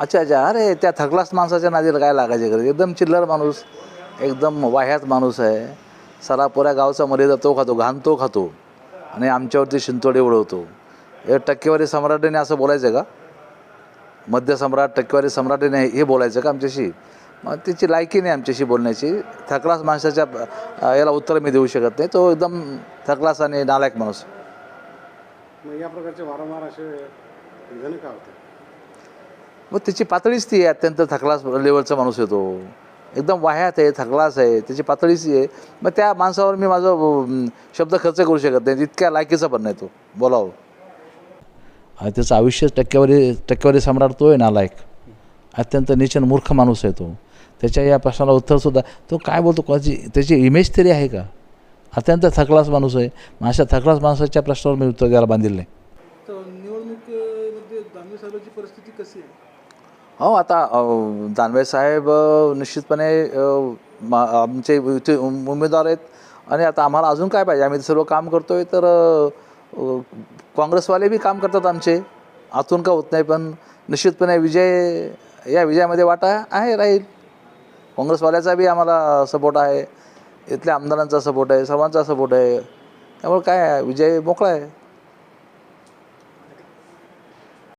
अच्छा अच्छा. अरे त्या थकलास माणसाच्या नादीला काय लागायची गरज एकदम चिल्लर माणूस एकदम वाह्यात माणूस आहे. सरा पुऱ्या गावचा मर्यादा तो खातो घाण तो खातो. आणि आमच्यावरती शिंतोडे उडवतो. हे टक्केवारी सम्राटीने असं बोलायचं का? मध्य सम्राट टक्केवारी सम्राटीने हे बोलायचं का आमच्याशी? मग तिची लायकी नाही आमच्याशी बोलण्याची. थकलास माणसाच्या याला उत्तर मी देऊ शकत नाही. तो एकदम थकलास आणि नालायक माणूस. या प्रकारचे वारंवार असे का होते? मग त्याची पातळीच ती आहे अत्यंत थकलास लेवलचा माणूस आहे तो. एकदम वाह्यात आहे थकलास आहे त्याची पातळीच आहे. मग त्या माणसावर मी माझं शब्द खर्च करू शकत नाही तितक्या लायकीचा पण नाही तो. बोलावं. आणि त्याचं आयुष्य टक्केवारी टक्केवारी सम्राट तो आहे नालायक अत्यंत निचन मूर्ख माणूस आहे तो. त्याच्या या प्रश्नाला उत्तरसुद्धा तो काय बोलतो कोणाची त्याची इमेज तरी आहे का? अत्यंत थकलास माणूस आहे. मग अशा थकलास माणसाच्या प्रश्नावर मी उत्तर द्यायला बांधील नाही. साहेबांची परिस्थिती कशी आहे? हो आता दानवे साहेब निश्चितपणे मा- आमचे इथे उम- उमेदवार आहेत. आणि आता आम्हाला अजून काय पाहिजे? आम्ही सर्व काम करतोय तर काँग्रेसवाले बी काम करतात आमचे. आतून का होत नाही पण निश्चितपणे विजय या विजयामध्ये वाटा आहे राहील. काँग्रेसवाल्याचा बी आम्हाला सपोर्ट आहे. इथल्या आमदारांचा सपोर्ट आहे सर्वांचा सपोर्ट आहे. त्यामुळे काय आहे, विजय मोकळा आहे.